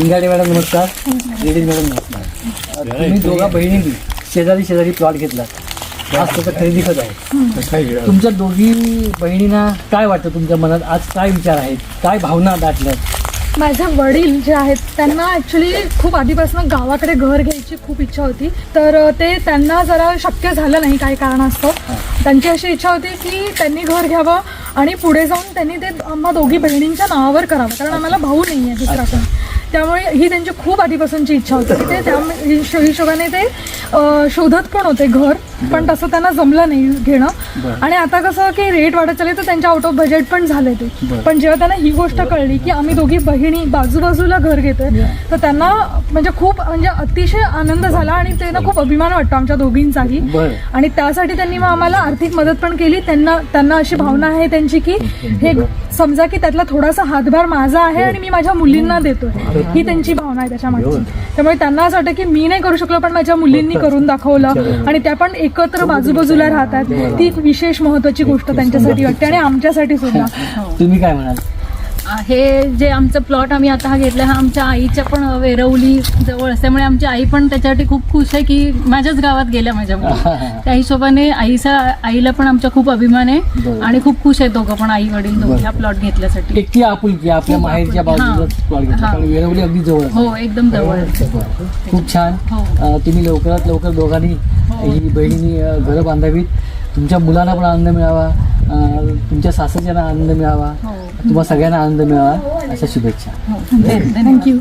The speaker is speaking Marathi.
लिंगाडे मॅडम नमस्कार. लेडीज मॅडम नमस्कार. तुम्ही दोघा बहिणींनी शेजारी शेजारी प्लॉट घेतला. आज त्याचा खरेदी खत आहे? तुमच्या दोघी बहिणींना काय वाटतं तुमच्या मनात? आज काय विचार आहेत? काय भावना दाटल्यात? माझे वडील जे आहेत त्यांना ॲक्च्युली खूप आधीपासून गावाकडे घर घ्यायची खूप इच्छा होती. तर ते त्यांना जरा शक्य झालं नाही काही कारणास्तव. त्यांची अशी इच्छा होती की त्यांनी घर घ्यावं आणि पुढे जाऊन त्यांनी ते आम्हा दोघी बहिणींच्या नावावर करावं. कारण आम्हाला भाऊ नाही आहे दुसरा कोण. त्यामुळे ही त्यांची खूप आधीपासूनची इच्छा होती. ते त्या हिशो- हिशोबाने ते शोधत पण होते घर पण तसं त्यांना जमलं नाही घेणं. आणि आता कसं की रेट वाढत चालले तर त्यांच्या आउट ऑफ बजेट पण झाले ते. पण जेव्हा त्यांना ही गोष्ट कळली की आम्ही दोघी बहिणी बाजूबाजूला घर घेतोय तर त्यांना म्हणजे खूप म्हणजे अतिशय आनंद झाला आणि त्यांना खूप अभिमान वाटतो आमच्या दोघींचाही. आणि त्यासाठी त्यांनी मग आम्हाला आर्थिक मदत पण केली. त्यांना त्यांना अशी भावना आहे त्यांची की हे समजा की त्यातला थोडासा हातभार माझा आहे आणि मी माझ्या मुलींना देतोय. ही. त्यांची भावना आहे त्याच्या मागची त्यामुळे त्यांना असं वाटतं की मी नाही करू शकलो पण माझ्या मुलींनी करून दाखवलं. आणि त्या पण एकत्र बाजूबाजूला राहतात. ती एक विशेष महत्वाची गोष्ट त्यांच्यासाठी वाटते आणि आमच्यासाठी सुद्धा. तुम्ही काय म्हणाल? हे जे आमचं प्लॉट आम्ही आता हा घेतला हा आमच्या आईच्या पण वेरवली जवळ असल्यामुळे आमची आई पण त्याच्यासाठी खूप खुश आहे की माझ्याच गावात गेल्या माझ्या. त्या हिशोबाने आईचा आईला पण आमचा खूप अभिमान आहे. आणि खूप खुश आहेत दोघं पण आई वडील दोघे हा प्लॉट घेतल्यासाठी आपुलकी आपल्या माहेरच्या. बाजूला हां. हां. वेरवली अगदी जवळ आहे. हो एकदम जवळ आहे. खूप छान हो. तुम्ही लवकरात लवकर दोघांनी ही बहिणींनी अं, घरं बांधावीत तुमच्या मुलांना पण आनंद मिळावा तुमच्या सासऱ्यांना आनंद मिळावा हो. तुम्हाला सगळ्यांना आनंद मिळावा अशा शुभेच्छा. हो. थँक्यू